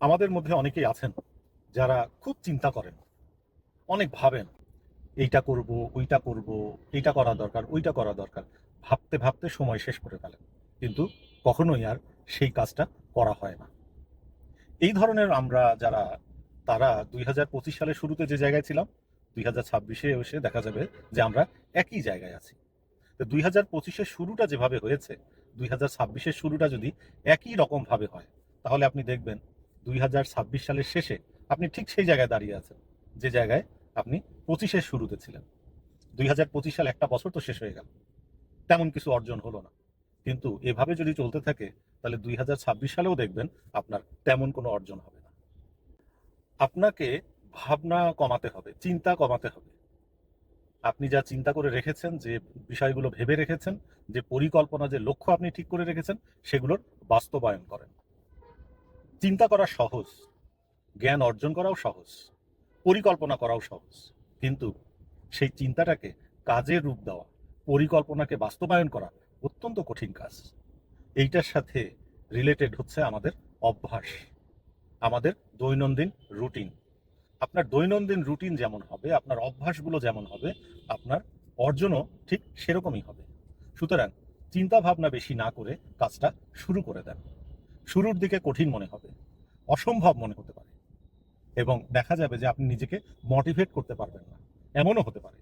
আমাদের মধ্যে অনেকেই আছেন যারা খুব চিন্তা করেন, অনেক ভাবেন, এইটা করব, ওইটা করব, এইটা করা দরকার, ওইটা করা দরকার, ভাবতে ভাবতে সময় শেষ করে ফেলেন। কিন্তু কখনোই আর সেই কাজটা করা হয় না। এই ধরনের আমরা যারা, তারা দুই হাজার পঁচিশ সালের শুরুতে যে জায়গায় ছিলাম, দুই হাজার ছাব্বিশে এসে দেখা যাবে যে আমরা একই জায়গায় আছি। তো দুই হাজার পঁচিশের শুরুটা যেভাবে হয়েছে, দুই হাজার ছাব্বিশের শুরুটা যদি একই রকমভাবে হয়, তাহলে আপনি দেখবেন দুই হাজার ছাব্বিশ সালের শেষে আপনি ঠিক সেই জায়গায় দাঁড়িয়ে আছেন, যে জায়গায় আপনি পঁচিশের শুরুতে ছিলেন। দুই হাজার পঁচিশ সাল একটা বছর তো শেষ হয়ে গেল, তেমন কিছু অর্জন হলো না। কিন্তু এভাবে যদি চলতে থাকে, তাহলে দুই হাজার ছাব্বিশ সালেও দেখবেন আপনার তেমন কোনো অর্জন হবে না। আপনাকে ভাবনা কমাতে হবে, চিন্তা কমাতে হবে। আপনি যা চিন্তা করে রেখেছেন, যে বিষয়গুলো ভেবে রেখেছেন, যে পরিকল্পনা, যে লক্ষ্য আপনি ঠিক করে রেখেছেন, সেগুলোর বাস্তবায়ন করেন। চিন্তা করা সহজ, জ্ঞান অর্জন করাও সহজ, পরিকল্পনা করাও সহজ। কিন্তু সেই চিন্তাটাকে কাজের রূপ দেওয়া, পরিকল্পনাকে বাস্তবায়ন করা অত্যন্ত কঠিন কাজ। এইটার সাথে রিলেটেড হচ্ছে আমাদের অভ্যাস, আমাদের দৈনন্দিন রুটিন আপনার দৈনন্দিন রুটিন যেমন হবে, আপনার অভ্যাসগুলো যেমন হবে, আপনার অর্জনও ঠিক সেরকমই হবে। সুতরাং চিন্তা ভাবনা বেশি না করে কাজটা শুরু করে দেন। শুরুর দিকে কঠিন মনে হবে, অসম্ভব মনে হতে পারে। এবং দেখা যাবে যে আপনি নিজেকে মোটিভেট করতে পারবেন না, এমনও হতে পারে।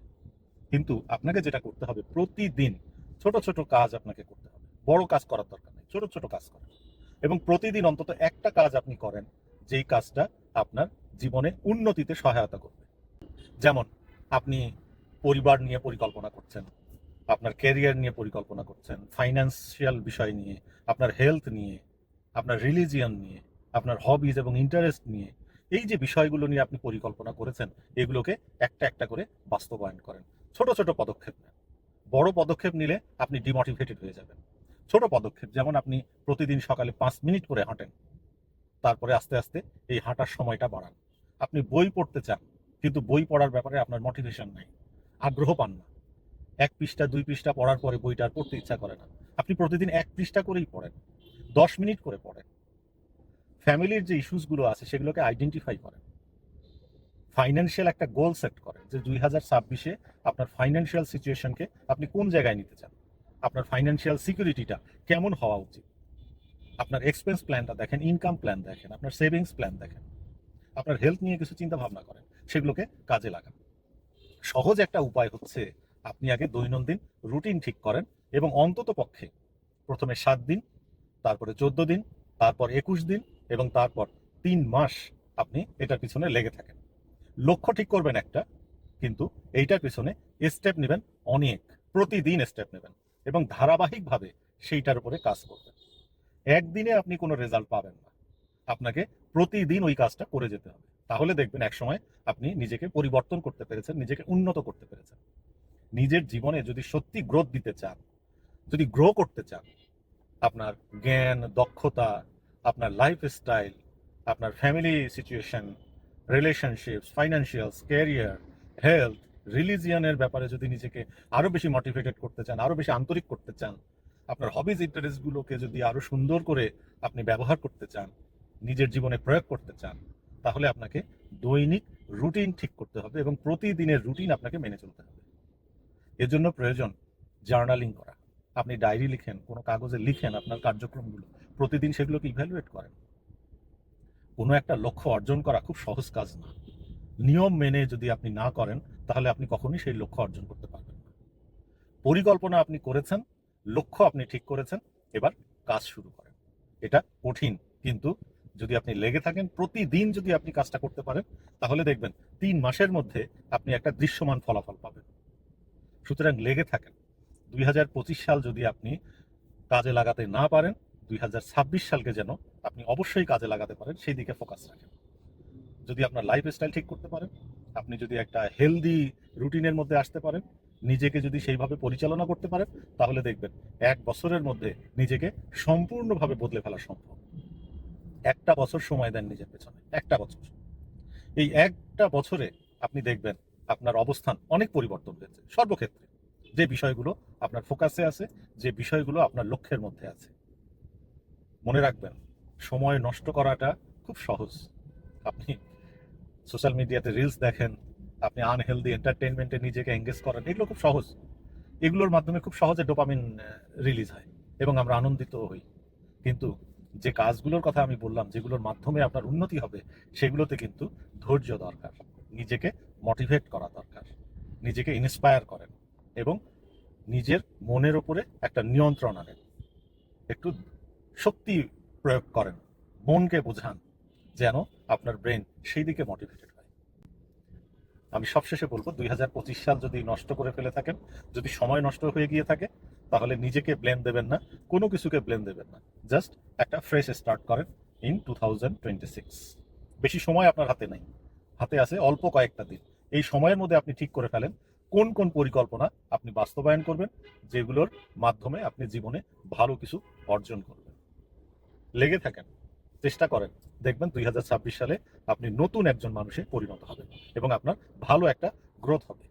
কিন্তু আপনাকে যেটা করতে হবে, প্রতিদিন ছোট ছোট কাজ আপনাকে করতে হবে। বড় কাজ করার দরকার নেই, ছোট ছোট কাজ করেন। এবং প্রতিদিন অন্তত একটা কাজ আপনি করেন, যেই কাজটা আপনার জীবনে উন্নতিতে সহায়তা করবে। যেমন আপনি পরিবার নিয়ে পরিকল্পনা করছেন, আপনার ক্যারিয়ার নিয়ে পরিকল্পনা করছেন ফাইন্যান্সিয়াল বিষয় নিয়ে, আপনার হেলথ নিয়ে আপনার রিলিজিয়ন নিয়ে, আপনার হবিজ এবং ইন্টারেস্ট নিয়ে, এই যে বিষয়গুলো নিয়ে আপনি পরিকল্পনা করেছেন, এগুলোকে একটা একটা করে বাস্তবায়ন করেন। ছোট ছোট পদক্ষেপ নেন। বড় পদক্ষেপ নিলে আপনি ডিমোটিভেটেড হয়ে যাবেন। ছোট পদক্ষেপ, যেমন আপনি প্রতিদিন সকালে পাঁচ মিনিট করে হাঁটেন। তারপরে আস্তে আস্তে এই হাঁটার সময়টা বাড়ান। আপনি বই পড়তে চান, কিন্তু বই পড়ার ব্যাপারে আপনার মোটিভেশন নাই। আগ্রহ পান না। এক পৃষ্ঠা, দুই পৃষ্ঠা পড়ার পরে বইটা আর পড়তে ইচ্ছা করে না। আপনি প্রতিদিন এক পৃষ্ঠা করেই পড়েন। দশ মিনিট করে পড়েন ফ্যামিলির যে ইস্যুসগুলো আছে, সেগুলোকে আইডেন্টিফাই করেন ফাইন্যান্সিয়াল একটা গোল সেট করেন যে দুই হাজার ছাব্বিশে আপনার ফাইন্যান্সিয়াল সিচুয়েশনকে আপনি কোন জায়গায় নিতে চান? আপনার ফাইন্যান্সিয়াল সিকিউরিটিটা কেমন হওয়া উচিত? আপনার এক্সপেন্স প্ল্যানটা দেখেন ইনকাম প্ল্যান দেখেন, আপনার সেভিংস প্ল্যান দেখেন। আপনার হেলথ নিয়ে কিছু চিন্তা ভাবনা করেন, সেগুলোকে কাজে লাগান। সহজ একটা উপায় হচ্ছে আপনি আগে দৈনন্দিন রুটিন ঠিক করেন এবং অন্তত পক্ষে প্রথমে সাত দিন তারপরে চোদ্দ দিন, তারপর একুশ দিন এবং তারপর তিন মাস আপনি এটার পিছনে লেগে থাকেন। লক্ষ্য ঠিক করবেন একটা, কিন্তু এইটার পিছনে স্টেপ নেবেন অনেক, প্রতিদিন স্টেপ নেবেন এবং ধারাবাহিকভাবে সেইটার উপরে কাজ করবেন। একদিনে আপনি কোনো রেজাল্ট পাবেন না। আপনাকে প্রতিদিন ওই কাজটা করে যেতে হবে। তাহলে দেখবেন একসময় আপনি নিজেকে পরিবর্তন করতে পেরেছেন, নিজেকে উন্নত করতে পেরেছেন। নিজের জীবনে যদি সত্যি গ্রোথ দিতে চান, যদি গ্রো করতে চান আপনার জ্ঞান, দক্ষতা, আপনার লাইফ স্টাইল আপনার family situation relationships financials career health রিলিজিয়নের ব্যাপারে যদি নিজেকে আরও বেশি মোটিভেটেড করতে চান আরও বেশি আন্তরিক করতে চান, আপনার হবিজ ইন্টারেস্টগুলোকে যদি আরও সুন্দর করে আপনি ব্যবহার করতে চান, নিজের জীবনে প্রয়োগ করতে চান, তাহলে আপনাকে দৈনিক রুটিন ঠিক করতে হবে এবং প্রতিদিনের রুটিন আপনাকে মেনে চলতে হবে। এর জন্য প্রয়োজন জার্নালিং করা। আপনি ডায়েরি লিখেন, কোনো কাগজে লিখেন আপনার কার্যক্রমগুলো, প্রতিদিন সেগুলোকে ইভ্যালুয়েট করেন। কোনো একটা লক্ষ্য অর্জন করা খুব সহজ কাজ না। নিয়ম মেনে যদি আপনি না করেন, তাহলে আপনি কখনোই সেই লক্ষ্য অর্জন করতে পারবেন না। পরিকল্পনা আপনি করেছেন, লক্ষ্য আপনি ঠিক করেছেন, এবার কাজ শুরু করেন। এটা কঠিন, কিন্তু যদি আপনি লেগে থাকেন, প্রতিদিন যদি আপনি কাজটা করতে পারেন, তাহলে দেখবেন তিন মাসের মধ্যে আপনি একটা দৃশ্যমান ফলাফল পাবেন। সুতরাং লেগে থাকেন। দুই হাজার পঁচিশ সাল যদি আপনি কাজে লাগাতে না পারেন, দুই হাজার ছাব্বিশ সালকে যেন আপনি অবশ্যই কাজে লাগাতে পারেন, সেই দিকে ফোকাস রাখেন। যদি আপনার লাইফ স্টাইল ঠিক করতে পারেন, আপনি যদি একটা হেলদি রুটিনের মধ্যে আসতে পারেন, নিজেকে যদি সেইভাবে পরিচালনা করতে পারেন, তাহলে দেখবেন এক বছরের মধ্যে নিজেকে সম্পূর্ণভাবে বদলে ফেলা সম্ভব। একটা বছর সময় দেন নিজের পেছনে, একটা বছর। এই একটা বছরে আপনি দেখবেন আপনার অবস্থান অনেক পরিবর্তন হয়েছে, সর্বক্ষেত্রে। যে বিষয়গুলো আপনার ফোকাসে আছে, যে বিষয়গুলো আপনার লক্ষ্যের মধ্যে আছে। মনে রাখবেন, সময় নষ্ট করাটা খুব সহজ। আপনি সোশ্যাল মিডিয়াতে রিলস দেখেন, আপনি আনহেলদি এন্টারটেনমেন্টে নিজেকে এঙ্গেজ করেন, এগুলো খুব সহজ। এগুলোর মাধ্যমে খুব সহজে ডোপামিন রিলিজ হয় এবং আমরা আনন্দিত হই। কিন্তু যে কাজগুলোর কথা আমি বললাম, যেগুলোর মাধ্যমে আপনার উন্নতি হবে, সেগুলোতে কিন্তু ধৈর্য দরকার। নিজেকে মোটিভেট করা দরকার। নিজেকে ইন্সপায়ার করেন। এবং নিজের মনের ওপরে একটা নিয়ন্ত্রণ আনেন। একটু শক্তি প্রয়োগ করেন। মনকে বোঝান যেন আপনার ব্রেন সেই দিকে মোটিভেটেড হয়। আমি সবশেষে বলব, দুই হাজার পঁচিশ সাল যদি নষ্ট করে ফেলে থাকেন, যদি সময় নষ্ট হয়ে গিয়ে থাকে, তাহলে নিজেকে ব্লেম দেবেন না, কোনো কিছুকে ব্লেম দেবেন না। জাস্ট একটা ফ্রেশ স্টার্ট করেন ইন টু বেশি সময় আপনার হাতে নাই। হাতে আছে অল্প কয়েকটা দিন। এই সময়ের মধ্যে আপনি ঠিক করে ফেলেন কোন কোন পরিকল্পনা আপনি বাস্তবায়ন করবেন, যেগুলোর মাধ্যমে আপনি জীবনে ভালো কিছু অর্জন করবেন। লেগে থাকেন, চেষ্টা করেন। দেখবেন দুই হাজার ছাব্বিশ সালে আপনি নতুন একজন মানুষে পরিণত হবেন এবং আপনার ভালো একটা গ্রোথ হবে।